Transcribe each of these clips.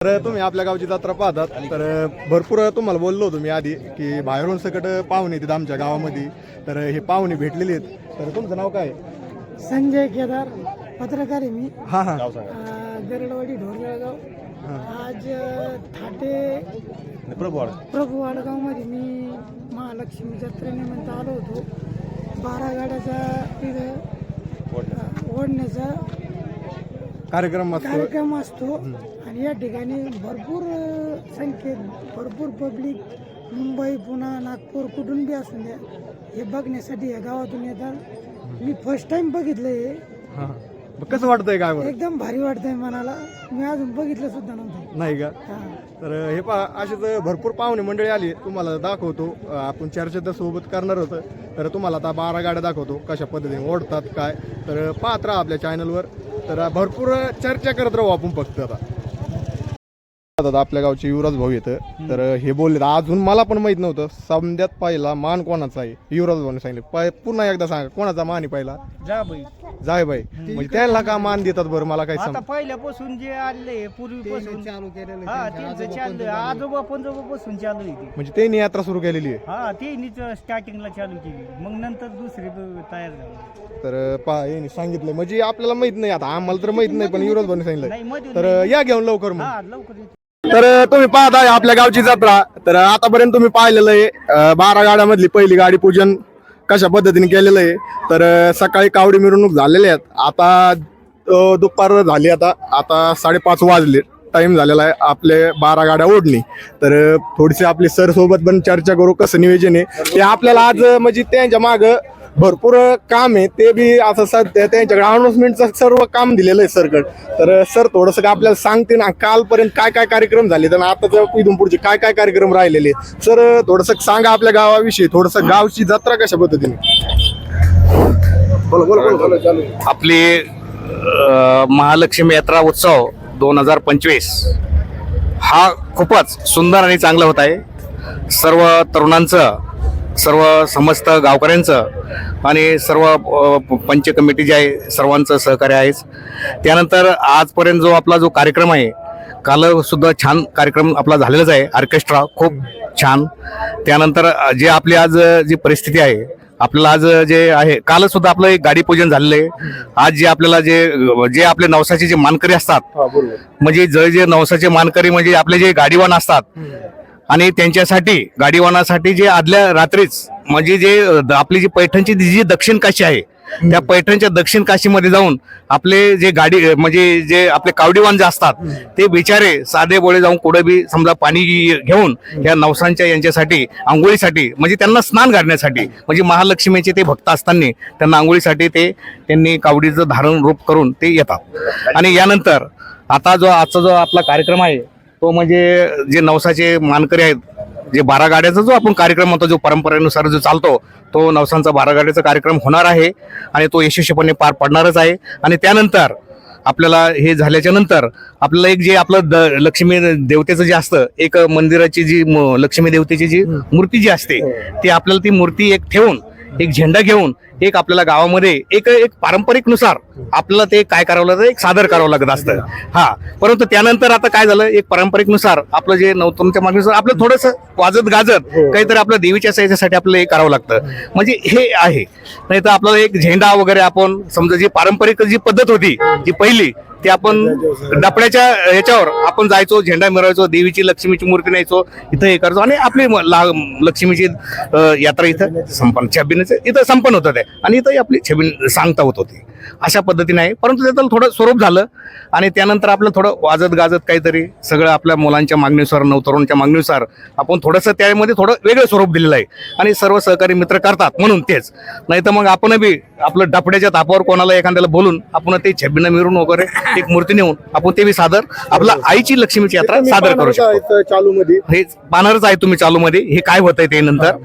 तर तुम्ही आपल्या गावची जत्रा पाहतात. तर भरपूर तुम्हाला बोललो होतो मी आधी की बाहेरून सकट पाहुणे येतात आमच्या गावामध्ये. तर हे पाहुणे भेटलेले आहेत. तर तुमचं नाव काय? संजय केदार पत्रकार आहे मी. हां हां. अं, गरडवाडी ढोरजळगाव आज अं, थाटे प्रभू वाडगावमध्ये मी महालक्ष्मी जत्रेनिमित्त आलो होतो. बारा गाड्याचा तिथं अं, ओढण्याचा कार्यक्रम असतो. कार्यक्रम असतो. आणि या ठिकाणी भरपूर संख्येत भरपूर पब्लिक मुंबई पुणा नागपूर कुठून बी असून द्या हे बघण्यासाठी या गावातून येतात. मी फर्स्ट टाइम बघितलं हे. हां. मग कसं वाटतंय काय बरं एकदम भारी वाटतंय मनाला. मी अजून बघितलं सुद्धा नव्हतं. नाही का? हा. तर हे पहा असेच भरपूर पाहुणे मंडळी आली. तुम्हाला दाखवतो. अं, आपण चर्चा तर सोबत करणार होतं. तर तुम्हाला आता बारा गाड्या दाखवतो. कशा पद्धतीने ओढतात काय. तर पाहत राहा आपल्या चॅनलवर तर भरपूर चर्चा करत राहू आपण फक्त आता. आता आपल्या गावचे युवराज भाऊ येतं. तर हे बोलले अजून मला पण माहीत नव्हतं. समद्यात पहिला मान कोणाचा आहे? युवराज भाऊने सांगितलं. पाय- पुन्हा एकदा सांगा कोणाचा मान आहे पहिला? जा बाई जाय बाई म्हणजे त्याला का मान देतात बरं? मला काही आता समज पहिल्यापासून जे आले पूर्वीपासून चालू केलेलं हा त्यांचं आजोबा पंजोबापासून चालू आहे ते? म्हणजे त्यांनी यात्रा सुरू केलेली आहे. हा ते नीच स्टार्टिंगला चालू केली. मग नंतर दुसरी ब- तयार झाली. तर पहा यांनी सांगितलं म्हणजे आपल्याला माहीत नाही. आता आम्हाला तर माहीत नाही पण युवराज भाऊने सांगितलं नाही तर या घेऊन लवकर मग. हा लवकर येतो. तर तुम्ही पाहताय आपल्या गावची जत्रा. तर आतापर्यंत तुम्ही पाहिलेलं आहे बारा गाड्यामधली पहिली गाडी पूजन कशा पद्धतीने केलेलं आहे. तर सकाळी कावडी मिरवणूक झालेल्या आहेत. आता दुपार झाली आता. आता साडेपाच वाजले. टाइम झालेला आहे आपले बारा गाड्या ओढणी. तर थोडीशी आपली सर सोबत पण चर्चा करू कसं नियोजन आहे. ते आपल्याला आज म्हणजे त्यांच्या माग भरपूर काम आहे ते बी असं सध्या त्यांच्याकडे अनाउन्समेंटचं सर्व काम दिलेलं आहे सरकड तर सर थोडंसं का आपल्याला सांगते ना कालपर्यंत काय काय कार्यक्रम झाले तर आता इथून पुढचे काय काय कार्यक्रम राहिलेले सर थोडंसं सांगा आपल्या गावाविषयी थोडंसं गावची जत्रा कशा पद्धतीने? बोला बोला बोला चालू आपली महालक्ष्मी यात्रा उत्सव दोन हजार पंचवीस हा खूपच सुंदर आणि चांगला होत आहे. सर्व तरुणांचं सर्व समस्त गावकऱ्यांचं आणि सर्व पंच कमिटी जे आहे सर्वांचं सहकार्य आहेच. त्यानंतर आजपर्यंत जो आपला जो कार्यक्रम आहे काल सुद्धा छान कार्यक्रम आपला झालेलाच आहे ऑर्केस्ट्रा खूप छान. त्यानंतर जे आपली आज जी परिस्थिती आहे आपल्याला आज जे आहे कालच सुद्धा आपलं एक गाडी पूजन झालेलं आहे. आज जे आपल्याला जे जे आपले नवसाचे जे मानकरी असतात म्हणजे जे जे नवसाचे मानकरी म्हणजे आपले जे गाडीवान असतात आणि त्यांच्यासाठी गाडीवानासाठी जे आदल्या रात्रीच म्हणजे जे आपली जी पैठणची जी दक्षिण काशी आहे त्या पैठणच्या दक्षिण काशीमध्ये जाऊन आपले जे गाडी म्हणजे जे आपले कावडीवान जे असतात ते बिचारे साधे बोळे जाऊन कुठे बी समजा पाणी घेऊन या नवसांच्या यांच्यासाठी आंघोळीसाठी म्हणजे त्यांना स्नान घालण्यासाठी म्हणजे महालक्ष्मीचे ते भक्त असताना त्यांना आंघोळीसाठी ते त्यांनी कावडीचं धारण रूप करून ते येतात. आणि यानंतर आता जो आजचा जो आपला कार्यक्रम आहे तो म्हणजे जे नवसाचे मानकरी आहेत जे बारा गाड्याचा जो आपण कार्यक्रम होतो जो परंपरेनुसार जो चालतो तो नवसांचा बारा गाड्याचा कार्यक्रम होणार आहे आणि तो यशस्वीपणे पार पडणारच आहे. आणि त्यानंतर आपल्याला हे झाल्याच्यानंतर आपल्याला एक जे आपलं द लक्ष्मी देवतेचं जे असतं एक मंदिराची जी म- लक्ष्मी देवतेची जी मूर्ती जी असते ती आपल्याला ती मूर्ती एक ठेवून एक झेंडा घेऊन एक आपल्याला गावामध्ये एक एक पारंपरिकनुसार आपल्याला ते काय करावं लागतं? एक सादर करावं लागत असतं. हा. परंतु त्यानंतर आता काय झालं? एक पारंपरिकनुसार आपलं जे नवतनच्या मागणीनुसार आपलं थोडंसं वाजत गाजत काहीतरी आपलं देवीच्या याच्यासाठी आपल्याला हे करावं लागतं. म्हणजे हे आहे. नाही तर आपल्याला एक झेंडा वगैरे आपण समजा जी पारंपरिक जी पद्धत होती जी पहिली ती आपण डपड्याच्या याच्यावर आपण जायचो झेंडा मिरवायचो देवीची लक्ष्मीची मूर्ती न्यायचो इथं हे करायचो आणि आपली लक्ष्मीची यात्रा इथं संपन्न छबिनीचं इथं संपन्न होतं ते. आणि इथं आपली छबिन सांगता होत. होती अशा पद्धतीने आहे. परंतु त्याचं थोडं स्वरूप झालं आणि त्यानंतर आपलं थोडं वाजत गाजत काहीतरी सगळं आपल्या मुलांच्या मागणीनुसार नवतरुणच्या मागणीनुसार आपण थोडंसं त्यामध्ये थोडं वेगळं स्वरूप दिलेलं आहे. आणि सर्व सहकारी मित्र करतात म्हणून तेच. नाही तर मग आपण बी आपलं डपड्याच्या तापावर कोणाला एखाद्याला बोलून आपण ते छबिनं मिरून वगैरे एक मूर्ती नेऊन आपण ते बी सादर आपला आईची लक्ष्मीची यात्रा सादर करू शकतो. चालू मध्ये हे पाहणारच आहे तुम्ही चालू मध्ये हे काय होतंय ते नंतर?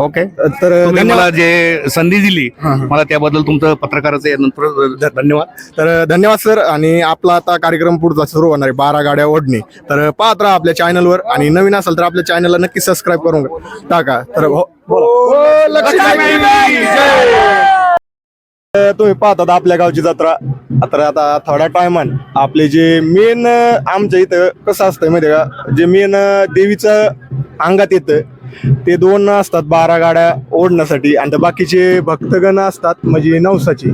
ओके. तर तुम्ही धन्यवाद. मला जे संधी दिली मला त्याबद्दल तुमचं पत्रकाराचं नंतर धन्यवाद. तर धन्यवाद सर. आणि आपला आता कार्यक्रम पुढचा सुरू होणार आहे बारा गाड्या ओढणी. तर पाहत राहा आपल्या चॅनलवर आणि नवीन असेल तर आपल्या चॅनलला नक्की सबस्क्राईब करून टाका. तर हो- बोला. हो! तर तुम्ही पाहतात आपल्या गावची जत्रा. तर आता थोड्या टायमान आपले जे मेन आमच्या इथं कसं असतंय माहिती का? जे मेन देवीचं अंगात येतं ते दोन असतात बारा गाड्या ओढण्यासाठी आणि बाकीचे भक्तगण असतात म्हणजे नवसाचे.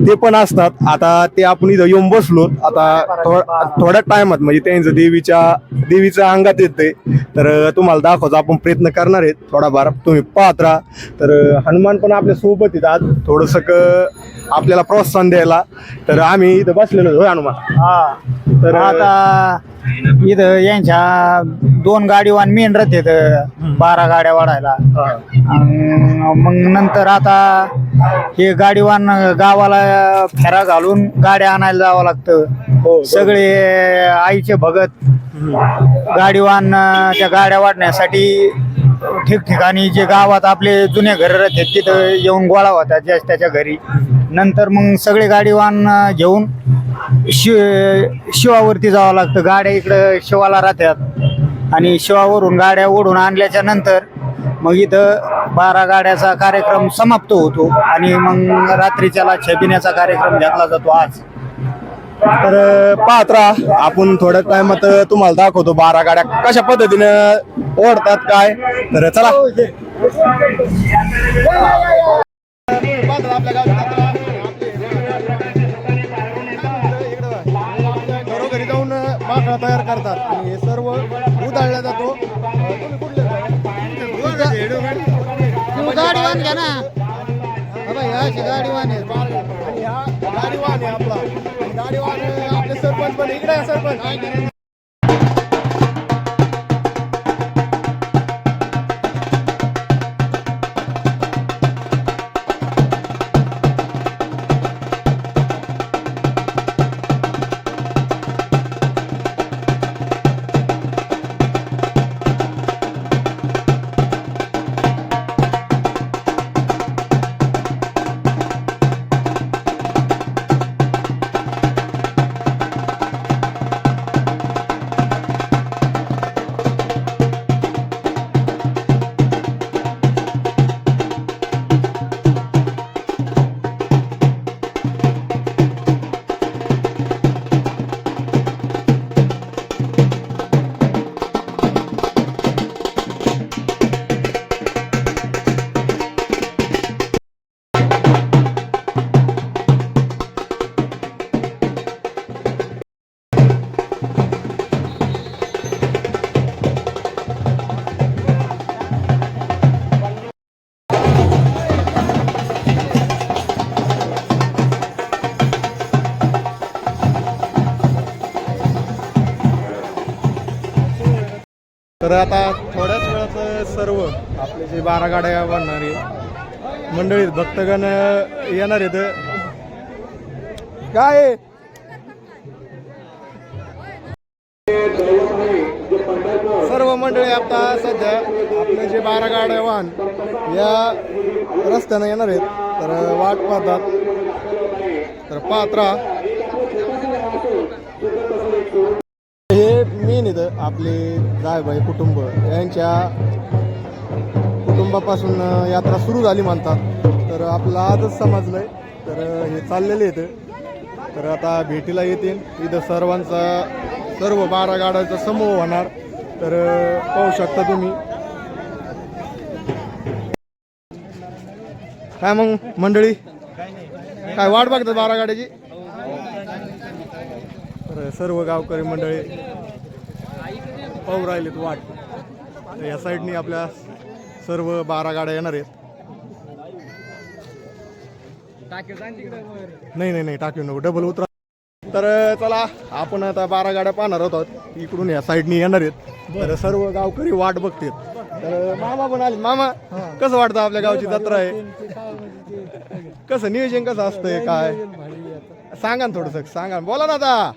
ते पण असतात. आता ते आपण इथं येऊन बसलो आता थोड्या टायमात म्हणजे त्यांचं देवीच्या देवीच्या अंगात येते तर तुम्हाला दाखवायचा आपण प्रयत्न करणार आहेत. थोडाफार तुम्ही पाहत राहा. तर हनुमान पण आपल्यासोबत येतात थोडंसं आपल्याला प्रोत्साहन द्यायला. तर आम्ही इथं बसलेलो होय हनुमान? हा. तर आता इथं यांच्या दोन गाडीवान मेन येत बारा गाड्या वाढायला. मग नंतर आता हे गाडीवान गावाला फेरा घालून गाड्या आणायला जावं लागतं. सगळे आईचे भगत गाडीवान अं, त्या गाड्या वाढण्यासाठी ठिकठिकाणी जे गावात आपले जुने घर राहतात तिथं येऊन गोळा होतात ज्या त्याच्या घरी. नंतर मग सगळे गाडीवान वाहन घेऊन शि शिवावरती जावं लागतं. गाड्या इकडं शिवाला राहतात. आणि शिवावरून गाड्या ओढून आणल्याच्या नंतर मग इथं बारा गाड्याचा कार्यक्रम समाप्त होतो आणि मग रात्रीच्याला छबिण्याचा कार्यक्रम घेतला जातो आज. तर पाहत राहा आपण थोड्या टायमात तुम्हाला दाखवतो बारा गाड्या कशा पद्धतीनं ओढतात काय. तर चला. घरोघरी जाऊन तयार करतात. आणि हे सर्व उधळला जातो. गाडीवान घ्या ना. गाडीवान आणि हा गाडीवान आहे आपला. आणि गाडीवान आपले सरपंच पण इकडे आहे सरपंच. तर आता थोड्याच वेळात सर्व आपले जे बारा गाड्या बनणारे मंडळीत भक्तगण येणार आहेत. काय? आहे? सर्व मंडळी आता सध्या आपले जे बारा गाड्या वाहन या रस्त्यानं येणार आहेत. तर वाट पाहतात. तर पात्रा आपले जायबाई कुटुंब यांच्या कुटुंबापासून यात्रा सुरू झाली म्हणतात. तर आपलं आजच समजलं आहे तर हे चाललेले आहेत. तर आता भेटीला येतील. इथं सर्वांचा सर्व बारा गाड्याचा समूह होणार. तर पाहू शकता तुम्ही. काय मग मंडळी? काय वाट बघतात बारा गाड्याची तर सर्व गावकरी मंडळी पाहू राहिलेत वाट. तर या साईडनी आपल्या सर्व बारा गाड्या येणार आहेत. नाही नाही नाही टाकू नको. डबल उतरा. तर चला आपण आता बारा गाड्या पाहणार आहोत. इकडून या साईडनी येणार आहेत. तर सर्व गावकरी वाट बघतात. तर मामा पण आले मामा कसं वाटतं आपल्या गावची जत्रा आहे? कसं नियोजन कसं असतंय? काय? सांगा ना थोडस सांगा ना. बोला ना आता.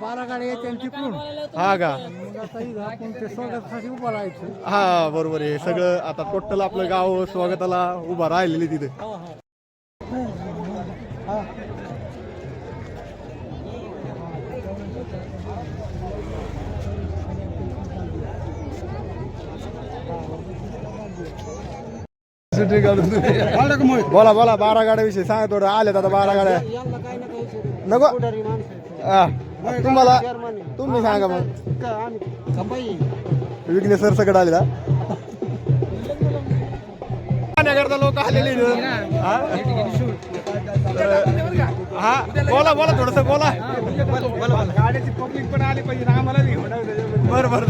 बारा गाड्या येते तिकडून. हा का? मग आता इथं आपण ते स्वागतासाठी उभं राहायचं. हा बरोबर आहे. सगळं आता टोटल आपलं गाव स्वागताला उभा राहिलेली तिथे. बोला बोला बारा गाड्याविषयी सांगा थोडं. आले आता बारा गाड्या. नको. हा. तुम्हाला तुम्ही सांगा मग. विघ्नेश सर सगळं आले करता लोक आलेले इथं. हा? तर- हा बोला बोला थोडस बोला. गाड्याची पब्लिक पण आली पाहिजे आम्हाला बरं बरं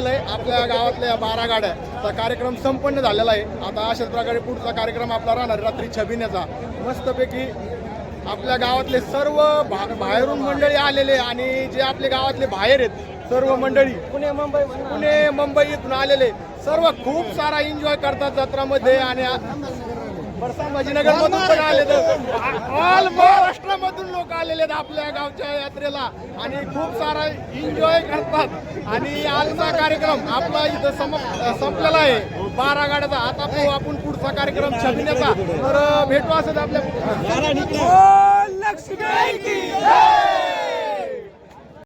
तुम्ही पाहिलंय आपल्या गावातल्या बारा गाड्याचा कार्यक्रम संपन्न झालेला आहे. आता अशाच प्रकारे पुढचा कार्यक्रम आपला राहणार आहे. रात्री छबिन्याचा मस्तपैकी आपल्या गावातले सर्व भा- बाहेरून मंडळी आलेले आणि जे आपले गावातले बाहेर आहेत सर्व मंडळी पुणे मुंबई पुणे मुंबई इथून आलेले सर्व खूप सारा एन्जॉय करतात जत्रामध्ये आणि आ- बरं, संभाजीनगर मधून पण आले ऑल महाराष्ट्रामधून लोक आलेले आहेत आपल्या गावच्या यात्रेला. आणि खूप सारा एन्जॉय करतात. आणि आजचा कार्यक्रम आपला इथं सम संपलेला आहे. बारा गाड्याचा आता पाहू आपण पुढचा कार्यक्रम छबिन्याचा तर भेटू असत आपल्या